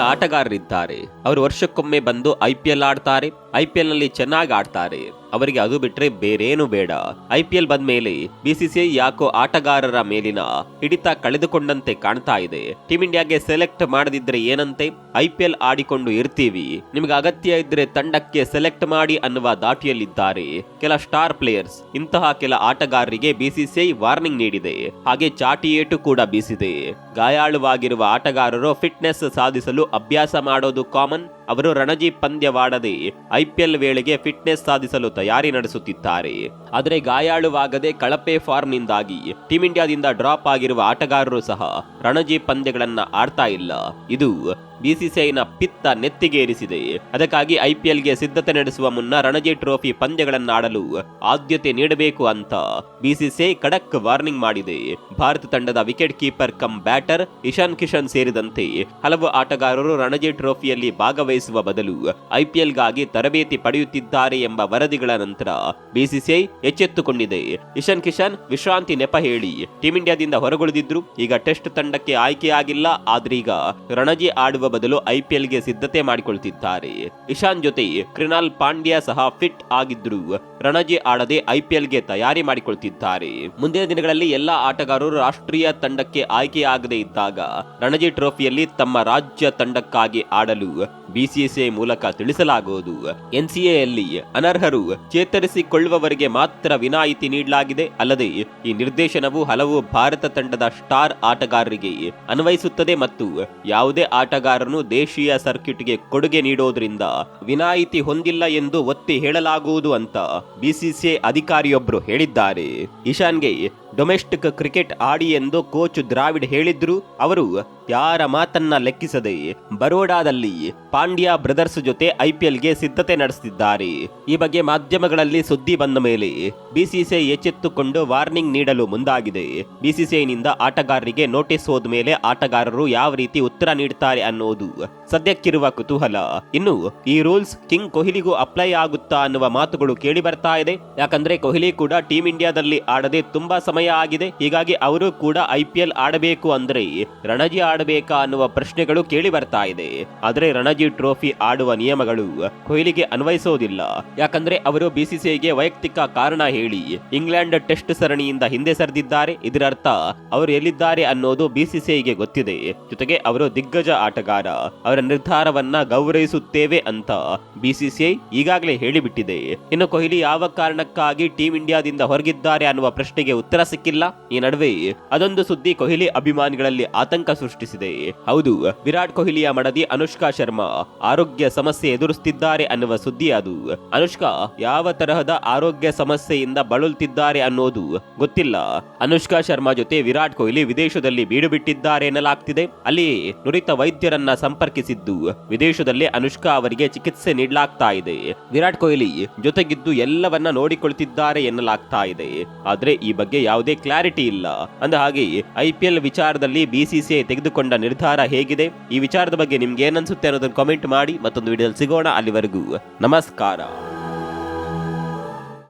ಕೆಲ ಆಟಗಾರರಿದ್ದಾರೆ. ಅವರು ವರ್ಷಕ್ಕೊಮ್ಮೆ ಬಂದು ಐ ಪಿ ಎಲ್ ಆಡ್ತಾರೆ. ಐ ಪಿ ಎಲ್ನಲ್ಲಿ ಚೆನ್ನಾಗಿ ಆಡ್ತಾರೆ. ಅವರಿಗೆ ಅದು ಬಿಟ್ರೆ ಬೇರೇನು ಬೇಡ. ಐ ಪಿ ಎಲ್ ಬಂದ್ಮೇಲೆ ಬಿಸಿಸಿಐ ಯಾಕೋ ಆಟಗಾರರ ಮೇಲಿನ ಹಿಡಿತ ಕಳೆದುಕೊಂಡಂತೆ ಕಾಣ್ತಾ ಇದೆ. ಟೀಮ್ ಇಂಡಿಯಾಗೆ ಸೆಲೆಕ್ಟ್ ಮಾಡದಿದ್ರೆ ಏನಂತೆ? ಐ ಪಿ ಎಲ್ ಆಡಿಕೊಂಡು ಇರ್ತೀವಿ. ನಿಮ್ಗೆ ಅಗತ್ಯ ಇದ್ರೆ ತಂಡಕ್ಕೆ ಸೆಲೆಕ್ಟ್ ಮಾಡಿ ಅನ್ನುವ ದಾಟಿಯಲ್ಲಿದ್ದಾರೆ ಕೆಲ ಸ್ಟಾರ್ ಪ್ಲೇಯರ್ಸ್. ಇಂತಹ ಕೆಲ ಆಟಗಾರರಿಗೆ ಬಿಸಿಸಿಐ ವಾರ್ನಿಂಗ್ ನೀಡಿದೆ. ಹಾಗೆ ಚಾಟಿಯೇಟು ಕೂಡ ಬೀಸಿದೆ. ಗಾಯಾಳುವಾಗಿರುವ ಆಟಗಾರರು ಫಿಟ್ನೆಸ್ ಸಾಧಿಸಲು ಅಭ್ಯಾಸ ಮಾಡೋದು ಕಾಮನ್. ಅವರು ರಣಜಿ ಪಂದ್ಯವಾಡದೆ ಐಪಿಎಲ್ ವೇಳೆಗೆ ಫಿಟ್ನೆಸ್ ಸಾಧಿಸಲು ತಯಾರಿ ನಡೆಸುತ್ತಿದ್ದಾರೆ. ಆದರೆ ಗಾಯಾಳುವಾಗದೆ ಕಳಪೆ ಫಾರ್ಮ್ನಿಂದಾಗಿ ಟೀಂ ಇಂಡಿಯಾದಿಂದ ಡ್ರಾಪ್ ಆಗಿರುವ ಆಟಗಾರರು ಸಹ ರಣಜಿ ಪಂದ್ಯಗಳನ್ನ ಆಡ್ತಾ ಇಲ್ಲ. ಇದು ಬಿಸಿಸಿಐನ ಪಿತ್ತ ನೆತ್ತಿಗೇರಿಸಿದೆ ಅದಕ್ಕಾಗಿ ಐಪಿಎಲ್ಗೆ ಸಿದ್ಧತೆ ನಡೆಸುವ ಮುನ್ನ ರಣಜಿ ಟ್ರೋಫಿ ಪಂದ್ಯಗಳನ್ನಾಡಲು ಆದ್ಯತೆ ನೀಡಬೇಕು ಅಂತ ಬಿಸಿಸಿಐ ಖಡಕ್ ವಾರ್ನಿಂಗ್ ಮಾಡಿದೆ. ಭಾರತ ತಂಡದ wicket keeper cum batter Ishan Kishan ಸೇರಿದಂತೆ ಹಲವು ಆಟಗಾರರು ರಣಜಿ ಟ್ರೋಫಿಯಲ್ಲಿ ಭಾಗವಹಿಸುವ ಬದಲು ಐಪಿಎಲ್ಗಾಗಿ ತರಬೇತಿ ಪಡೆಯುತ್ತಿದ್ದಾರೆ ಎಂಬ ವರದಿಗಳ ನಂತರ ಬಿಸಿಸಿಐ ಎಚ್ಚೆತ್ತುಕೊಂಡಿದೆ. ಇಶಾನ್ ಕಿಶನ್, ವಿಶ್ರಾಂತಿ ನೆಪ ಹೇಳಿ, ಟೀಂ ಇಂಡಿಯಾದಿಂದ ಹೊರಗುಳಿದಿದ್ರು, ಈಗ ಟೆಸ್ಟ್ ತಂಡಕ್ಕೆ ಆಯ್ಕೆಯಾಗಿಲ್ಲ, ಆದ್ರೀಗ ರಣಜಿ ಆಡುವ ಬದಲು ಐಪಿಎಲ್ಗೆ ಸಿದ್ಧತೆ ಮಾಡಿಕೊಳ್ತಿದ್ದಾರೆ. ಇಶಾನ್ ಜೊತೆ ಕೃಣಾಲ್ ಪಾಂಡ್ಯ ಸಹ ಫಿಟ್ ಆಗಿದ್ರು. ರಣಜಿ ಆಡದೆ ಐಪಿಎಲ್ಗೆ ತಯಾರಿ ಮಾಡಿಕೊಳ್ತಿದ್ದಾರೆ. ಮುಂದಿನ ದಿನಗಳಲ್ಲಿ ಎಲ್ಲಾ ಆಟಗಾರರು ರಾಷ್ಟ್ರೀಯ ತಂಡಕ್ಕೆ ಆಯ್ಕೆಯಾಗದೇ ಇದ್ದಾಗ ರಣಜಿ ಟ್ರೋಫಿಯಲ್ಲಿ ತಮ್ಮ ರಾಜ್ಯ ತಂಡಕ್ಕಾಗಿ ಆಡಲು ಬಿಸಿಸಿಐ ಮೂಲಕ ತಿಳಿಸಲಾಗುವುದು. ಎನ್ಸಿಎಯಲ್ಲಿ ಅನರ್ಹರು ಚೇತರಿಸಿಕೊಳ್ಳುವವರಿಗೆ ಮಾತ್ರ ವಿನಾಯಿತಿ ನೀಡಲಾಗಿದೆ. ಅಲ್ಲದೆ ಈ ನಿರ್ದೇಶನವು ಹಲವು ಭಾರತ ತಂಡದ ಸ್ಟಾರ್ ಆಟಗಾರರಿಗೆ ಅನ್ವಯಿಸುತ್ತದೆ ಮತ್ತು ಯಾವುದೇ ಆಟಗಾರನು ದೇಶೀಯ ಸರ್ಕ್ಯೂಟ್ಗೆ ಕೊಡುಗೆ ನೀಡೋದ್ರಿಂದ ವಿನಾಯಿತಿ ಹೊಂದಿಲ್ಲ ಎಂದು ಒತ್ತಿ ಹೇಳಲಾಗುವುದು ಅಂತ ಬಿಸಿಸಿಐ ಅಧಿಕಾರಿಯೊಬ್ಬರು ಹೇಳಿದ್ದಾರೆ. ಇಶಾನ್ಗೆ ಡೊಮೆಸ್ಟಿಕ್ ಕ್ರಿಕೆಟ್ ಆಡಿ ಎಂದು ಕೋಚ್ ದ್ರಾವಿಡ್ ಹೇಳಿದ್ರು. ಅವರು, ಯಾರ ಮಾತನ್ನ ಲೆಕ್ಕಿಸದೆ ಬರೋಡಾದಲ್ಲಿ ಪಾಂಡ್ಯ ಬ್ರದರ್ಸ್ ಜೊತೆ ಐಪಿಎಲ್ಗೆ ಸಿದ್ಧತೆ ನಡೆಸುತ್ತಿದ್ದಾರೆ ಈ ಬಗ್ಗೆ ಮಾಧ್ಯಮಗಳಲ್ಲಿ ಸುದ್ದಿ ಬಂದ ಮೇಲೆ ಬಿಸಿಸಿಐ ಎಚ್ಚೆತ್ತುಕೊಂಡು ವಾರ್ನಿಂಗ್ ನೀಡಲು ಮುಂದಾಗಿದೆ. ಬಿಸಿಸಿಐನಿಂದ ಆಟಗಾರರಿಗೆ ನೋಟಿಸ್ ಹೋದ ಮೇಲೆ ಆಟಗಾರರು ಯಾವ ರೀತಿ ಉತ್ತರ ನೀಡುತ್ತಾರೆ ಅನ್ನೋದು ಸದ್ಯಕ್ಕಿರುವ ಕುತೂಹಲ. ಇನ್ನು, ಈ ರೂಲ್ಸ್ ಕಿಂಗ್ ಕೊಹ್ಲಿಗೂ ಅಪ್ಲೈ ಆಗುತ್ತಾ ಅನ್ನುವ ಮಾತುಗಳು ಕೇಳಿ ಬರ್ತಾ ಇದೆ. ಯಾಕಂದ್ರೆ ಕೊಹ್ಲಿ ಕೂಡ ಟೀಂ ಇಂಡಿಯಾದಲ್ಲಿ ಆಡದೆ ತುಂಬಾ ಸಮಯ ಆಗಿದೆ. ಹೀಗಾಗಿ ಅವರು ಕೂಡ ಐಪಿಎಲ್ ಆಡಬೇಕು ಅಂದ್ರೆ ರಣಜಿ ಆಡಬೇಕಾ ಅನ್ನುವ ಪ್ರಶ್ನೆಗಳು ಕೇಳಿ ಬರ್ತಾ ಇದೆ. ಆದ್ರೆ ರಣಜಿ ಟ್ರೋಫಿ ಆಡುವ ನಿಯಮಗಳು ಕೊಹ್ಲಿಗೆ ಅನ್ವಯಿಸೋದಿಲ್ಲ. ಯಾಕಂದ್ರೆ ಅವರು ಬಿಸಿಸಿಐಗೆ ವೈಯಕ್ತಿಕ ಕಾರಣ ಹೇಳಿ ಇಂಗ್ಲೆಂಡ್ ಟೆಸ್ಟ್ ಸರಣಿಯಿಂದ ಹಿಂದೆ ಸರಿದಿದ್ದಾರೆ. ಇದರರ್ಥ ಅವರು ಎಲ್ಲಿದ್ದಾರೆ ಅನ್ನೋದು ಬಿಸಿಸಿಐಗೆ ಗೊತ್ತಿದೆ. ಜೊತೆಗೆ ಅವರು ದಿಗ್ಗಜ ಆಟಗಾರ. ಅವರ ನಿರ್ಧಾರವನ್ನ ಗೌರವಿಸುತ್ತೇವೆ ಅಂತ ಬಿಸಿಸಿಐ ಈಗಾಗಲೇ ಹೇಳಿಬಿಟ್ಟಿದೆ. ಇನ್ನು ಕೊಹ್ಲಿ ಯಾವ ಕಾರಣಕ್ಕಾಗಿ ಟೀಂ ಇಂಡಿಯಾದಿಂದ ಹೊರಗಿದ್ದಾರೆ ಅನ್ನುವ ಪ್ರಶ್ನೆಗೆ ಉತ್ತರ ಸಿಕ್ಕಿಲ್ಲ. ಈ ನಡುವೆ ಅದೊಂದು ಸುದ್ದಿ ಕೊಹ್ಲಿ ಅಭಿಮಾನಿಗಳಲ್ಲಿ ಆತಂಕ ಸೃಷ್ಟಿಸಿದೆ. ಹೌದು, ವಿರಾಟ್ ಕೊಹ್ಲಿಯ ಮಡದಿ ಅನುಷ್ಕಾ ಶರ್ಮಾ ಆರೋಗ್ಯ ಸಮಸ್ಯೆ ಎದುರಿಸುತ್ತಿದ್ದಾರೆ ಅನ್ನುವ ಸುದ್ದಿ ಅದು. ಅನುಷ್ಕಾ ಯಾವ ತರಹದ ಆರೋಗ್ಯ ಸಮಸ್ಯೆಯಿಂದ ಬಳಲುತ್ತಿದ್ದಾರೆ ಅನ್ನೋದು ಗೊತ್ತಿಲ್ಲ. ಅನುಷ್ಕಾ ಶರ್ಮಾ ಜೊತೆ ವಿರಾಟ್ ಕೊಹ್ಲಿ ವಿದೇಶದಲ್ಲಿ ಬೀಡು ಬಿಟ್ಟಿದ್ದಾರೆ ಎನ್ನಲಾಗ್ತಿದೆ. ಅಲ್ಲಿ ನುರಿತ ವೈದ್ಯರನ್ನ ಸಂಪರ್ಕಿಸಿದ್ದು ವಿದೇಶದಲ್ಲಿ ಅನುಷ್ಕಾ ಅವರಿಗೆ ಚಿಕಿತ್ಸೆ ನೀಡಲಾಗ್ತಾ ಇದೆ. ವಿರಾಟ್ ಕೊಹ್ಲಿ ಜೊತೆಗಿದ್ದು ಎಲ್ಲವನ್ನ ನೋಡಿಕೊಳ್ತಿದ್ದಾರೆ ಎನ್ನಲಾಗ್ತಾ ಇದೆ. ಆದ್ರೆ ಈ ಬಗ್ಗೆ ಯಾವುದೇ ಕ್ಲಾರಿಟಿ ಇಲ್ಲ. ಅಂದ ಹಾಗೆ ಐಪಿಎಲ್ ವಿಚಾರದಲ್ಲಿ ಬಿಸಿಸಿಐ ತೆಗೆದುಕೊಂಡ ನಿರ್ಧಾರ ಹೇಗಿದೆ? ಈ ವಿಚಾರದ ಬಗ್ಗೆ ನಿಮ್ಗೆ ಏನನ್ಸುತ್ತೆ ಅನ್ನೋದನ್ನು ಕಾಮೆಂಟ್ ಮಾಡಿ, ಮತ್ತೊಂದು ವಿಡಿಯೋದಲ್ಲಿ ಸಿಗೋಣ ಅಲ್ಲಿವರೆಗೂ. ನಮಸ್ಕಾರ.